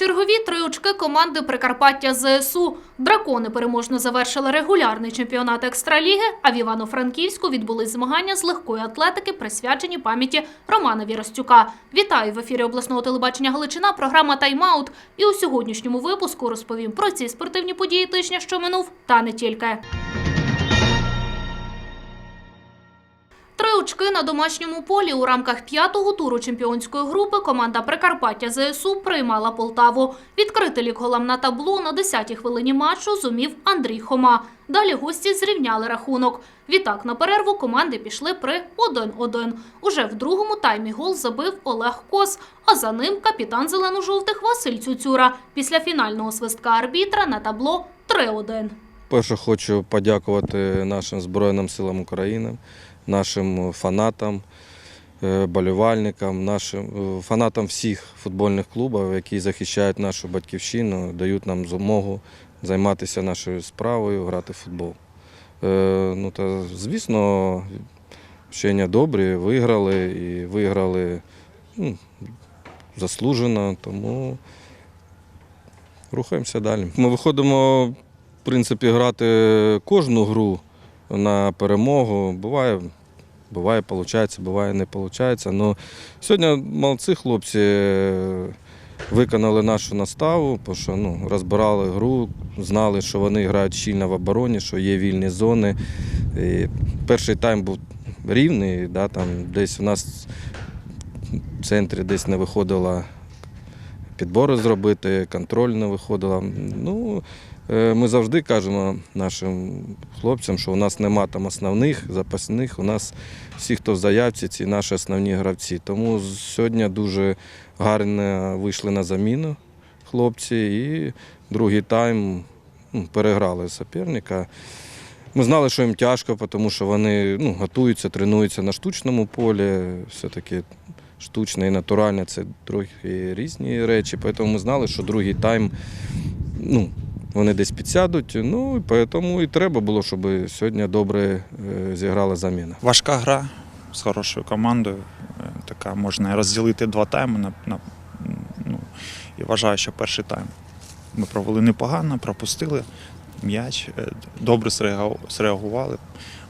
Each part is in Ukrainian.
Чергові три очки команди Прикарпаття ЗСУ. Дракони переможно завершили регулярний чемпіонат екстраліги, а в Івано-Франківську відбулись змагання з легкої атлетики, присвячені пам'яті Романа Віростюка. Вітаю в ефірі обласного телебачення Галичина. Програма Тайм-аут. І у сьогоднішньому випуску розповім про ці спортивні події тижня, що минув, та не тільки. Три очки на домашньому полі у рамках п'ятого туру чемпіонської групи команда Прикарпаття ЗСУ приймала Полтаву. Відкрити лік голам на табло на 10-й хвилині матчу зумів Андрій Хома. Далі гості зрівняли рахунок. Відтак на перерву команди пішли при 1-1. Уже в другому таймі гол забив Олег Кос, а за ним капітан зелено-жовтих Василь Цюцюра. Після фінального свистка арбітра на табло 3-1. Перше хочу подякувати нашим Збройним силам України, нашим фанатам, е, болівальникам, нашим е, фанатам всіх футбольних клубів, які захищають нашу батьківщину, дають нам змогу займатися нашою справою, грати в футбол. Е, Ну та звісно, вчення добрі, виграли і виграли ну, заслужено, тому рухаємося далі. Ми виходимо в принципі, грати кожну гру на перемогу. Буває, буває, виходить, буває, не виходить. Ну, сьогодні молодці хлопці е, виконали нашу наставу, бо що ну, розбирали гру, знали, що вони грають щільно в обороні, що є вільні зони. І перший тайм був рівний, да, там десь у нас в центрі десь не виходило підбори зробити, контроль не виходило. Ну, Ми завжди кажемо нашим хлопцям, що у нас нема там основних, запасних. У нас всі, хто в заявці, ці наші основні гравці. Тому сьогодні дуже гарно вийшли на заміну хлопці і другий тайм ну, переграли суперника. Ми знали, що їм тяжко, тому що вони ну, готуються, тренуються на штучному полі. Все-таки штучне і натуральне це трохи різні речі. Тому ми знали, що другий тайм. ну, вони десь підсядуть. Ну і тому і треба було, щоб сьогодні добре е, зіграла заміна. Важка гра з хорошою командою. Е, Така можна розділити два тайми. На, на, ну, і вважаю, що перший тайм ми провели непогано, пропустили м'яч, е, добре зреагували.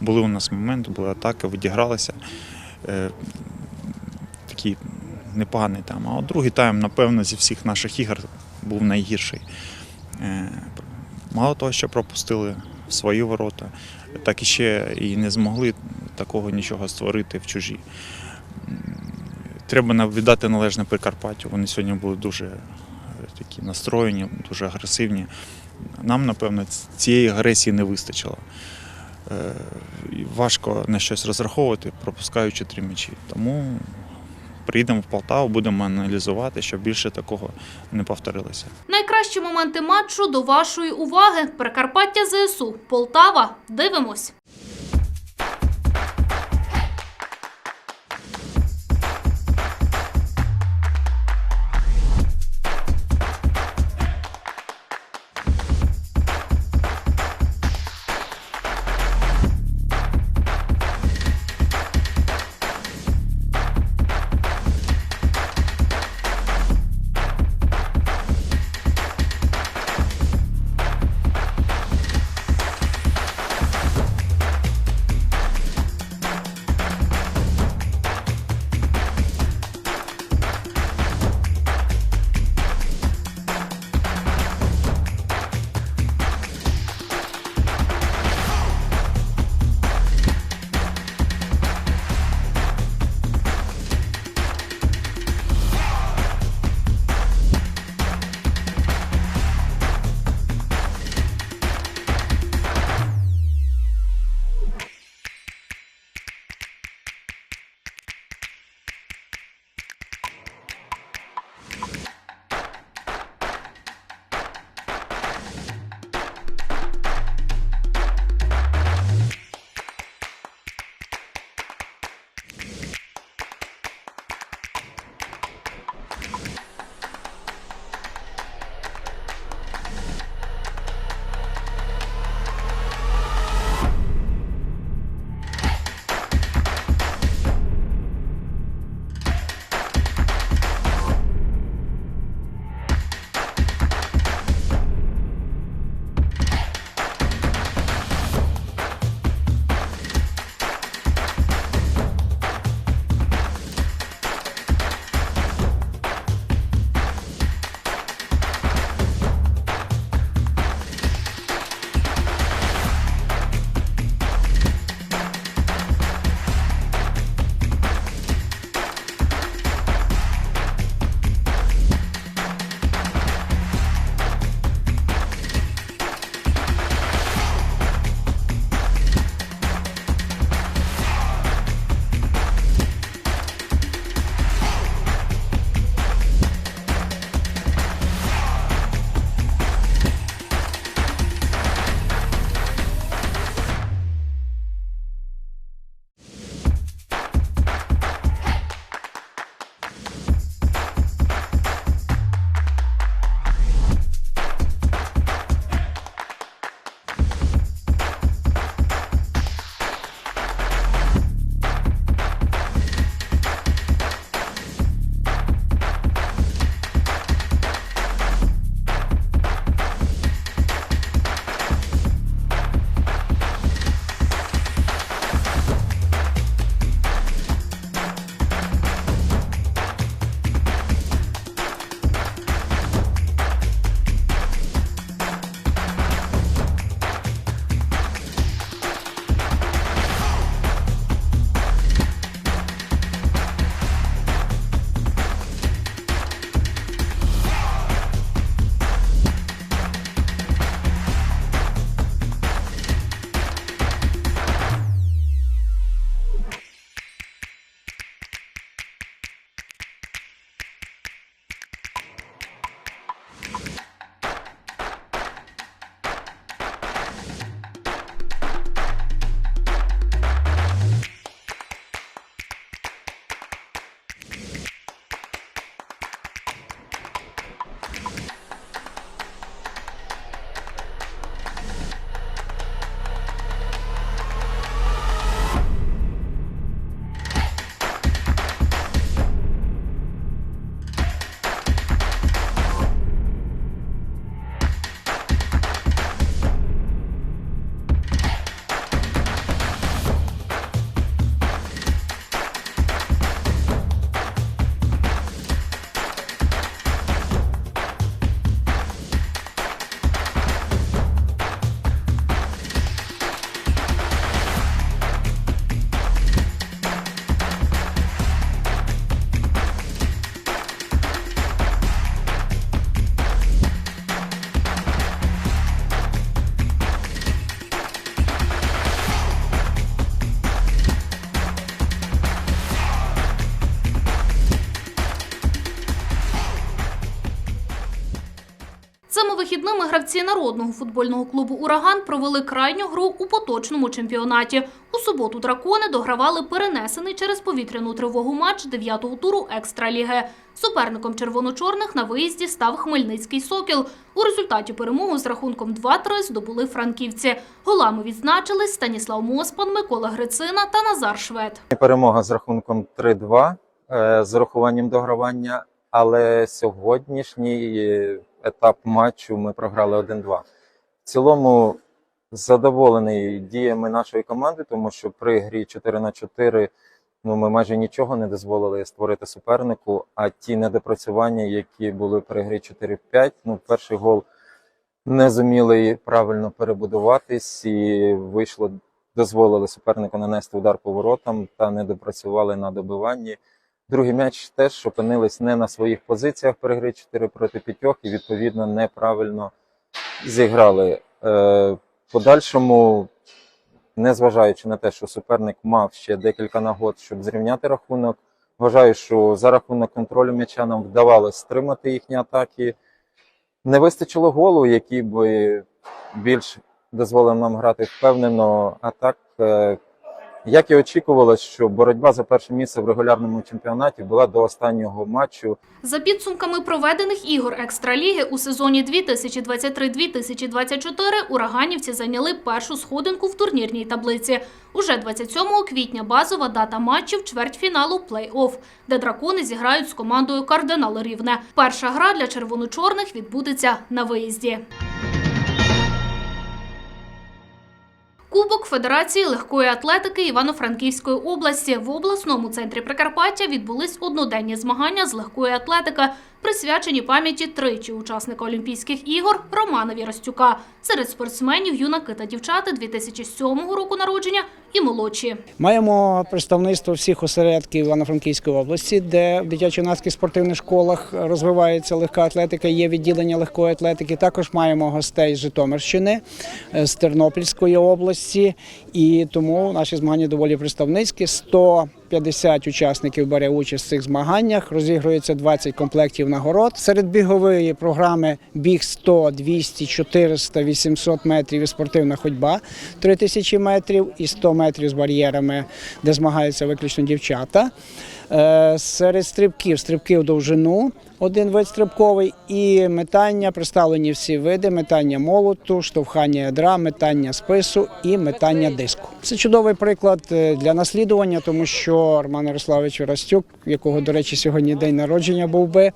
Були у нас моменти, були атаки, відігралися. Такий непоганий тайм. А от другий тайм, напевно, зі всіх наших ігор був найгірший. Е, Мало того, що пропустили в свої ворота, так і ще і не змогли такого нічого створити в чужі. Треба віддати належне Прикарпаттю. Вони сьогодні були дуже е, такі настроєні, дуже агресивні. Нам, напевно, цієї агресії не вистачило. Е, Важко на щось розраховувати, пропускаючи три м'ячі. Тому приїдемо в Полтаву, будемо аналізувати, щоб більше такого не повторилося. Найкращі моменти матчу до вашої уваги. Прикарпаття ЗСУ. Полтава. Дивимось. Вихідними гравці народного футбольного клубу Ураган провели крайню гру у поточному чемпіонаті. У суботу дракони догравали перенесений через повітряну тривогу матч дев'ятого туру екстраліги. Суперником червоно-чорних на виїзді став Хмельницький Сокіл. У результаті перемогу з рахунком 2-3 здобули франківці. Голами відзначились Станіслав Моспан, Микола Грицина та Назар Швед. Перемога з рахунком 3-2 е, з урахуванням догравання, але сьогоднішній етап матчу ми програли 1-2. В цілому задоволений діями нашої команди, тому що при грі 4 на 4 ну, ми майже нічого не дозволили створити супернику, а ті недопрацювання, які були при грі 4-5, ну, перший гол не зуміли правильно перебудуватись і вийшло дозволили супернику нанести удар по воротам та не допрацювали на добиванні. Другий м'яч теж опинились не на своїх позиціях при грі 4 проти 5 і відповідно неправильно зіграли. Е, подальшому, незважаючи на те, що суперник мав ще декілька нагод, щоб зрівняти рахунок, вважаю, що за рахунок контролю м'яча нам вдавалося стримати їхні атаки. Не вистачило голу, який би більш дозволив нам грати впевнено. А так, е, як і очікувалось, що боротьба за перше місце в регулярному чемпіонаті була до останнього матчу. За підсумками проведених ігор екстраліги у сезоні 2023-2024 ураганівці зайняли першу сходинку в турнірній таблиці. Уже 27 квітня базова дата матчів чвертьфіналу плей-офф, де дракони зіграють з командою Кардинал Рівне. Перша гра для червоно-чорних відбудеться на виїзді. Федерації легкої атлетики Івано-Франківської області в обласному центрі Прикарпаття відбулись одноденні змагання з легкої атлетики, присвячені пам'яті тричі учасника Олімпійських ігор Романа Віростюка. Серед спортсменів юнаки та дівчата 2007 року народження і молодші. Маємо представництво всіх осередків Івано-Франківської області, де в дитячо-юнацьких спортивних школах розвивається легка атлетика, є відділення легкої атлетики. Також маємо гостей з Житомирщини, е, з Тернопільської області, і тому наші змагання доволі представницькі. 150 учасників бере участь в цих змаганнях. Розігрується 20 комплектів нагород. Серед бігової програми біг 100, 200, 400, 800 метрів і спортивна ходьба 3000 метрів і 100 метрів з бар'єрами, де змагаються виключно дівчата. Е, Серед стрибків стрибки в довжину, один вид стрибковий, і метання представлені всі види: метання молоту, штовхання ядра, метання спису і метання диску. Це чудовий приклад е, для наслідування, тому що Роман Ярославович Растюк, якого, до речі, сьогодні день народження був би.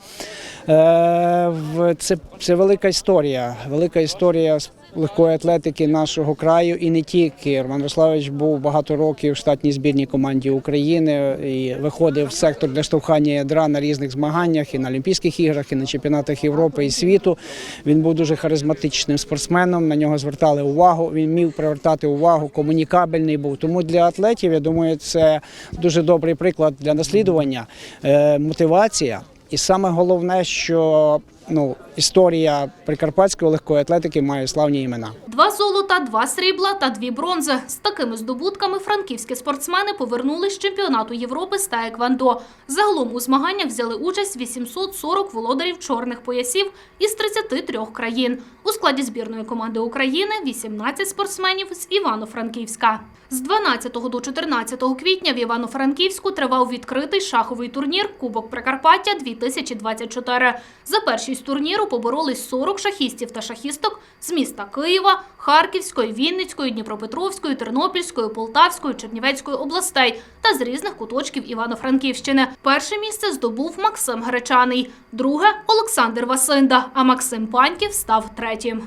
е, Це, це велика історія, велика історія легкої атлетики нашого краю і не тільки. Роман Ярославович був багато років в штатній збірній команді України і виходив в сектор для штовхання ядра на різних змаганнях і на Олімпійських іграх, і на чемпіонатах Європи і світу. Він був дуже харизматичним спортсменом. На нього звертали увагу. Він міг привертати увагу, комунікабельний був. Тому для атлетів я думаю, це дуже добрий приклад для наслідування, е, мотивація. І саме головне, що ну, історія прикарпатської легкої атлетики має славні імена. Два золота, два срібла та дві бронзи. З такими здобутками франківські спортсмени повернулись з чемпіонату Європи з таеквондо. Загалом у змаганнях взяли участь 840 володарів чорних поясів із 33 країн. У складі збірної команди України 18 спортсменів з Івано-Франківська. З 12 до 14 квітня в Івано-Франківську тривав відкритий шаховий турнір Кубок Прикарпаття 2024. За першість турніру поборолись 40 шахістів та шахісток з міста Києва, Харківської, Вінницької, Дніпропетровської, Тернопільської, Полтавської, Чернівецької областей та з різних куточків Івано-Франківщини. Перше місце здобув Максим Гречаний, друге Олександр Васинда, а Максим Паньків став третім.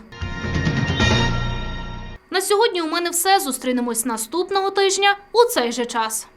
На сьогодні у мене все. Зустрінемось наступного тижня у цей же час.